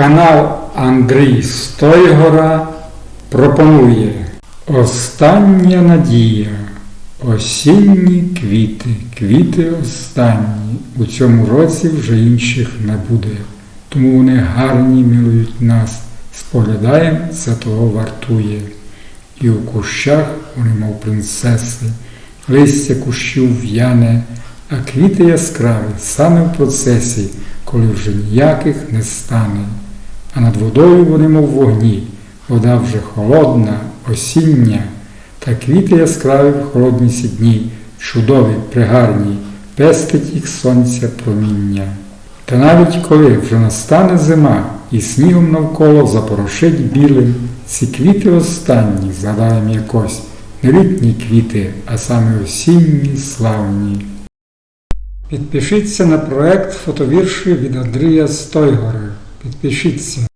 Канал Андрій Стойгора пропонує Остання надія. Осінні квіти, квіти останні. У цьому році вже інших не буде. Тому вони гарні милують нас. Споглядаєм, це того вартує. І у кущах вони, мов принцеси, листя кущів в'яне, а квіти яскраві саме в процесі, коли вже ніяких не стане. А над водою вони, мов вогні, вода вже холодна, осіння, та квіти яскраві в холодні ці дні, чудові, пригарні, пестить їх сонця проміння. Та навіть коли вже настане зима і снігом навколо запорошить білим, ці квіти останні згадаєм якось, не літні квіти, а саме осінні славні. Підпишіться на проект фотовірші від Андрія Стойгора. Підпишіться.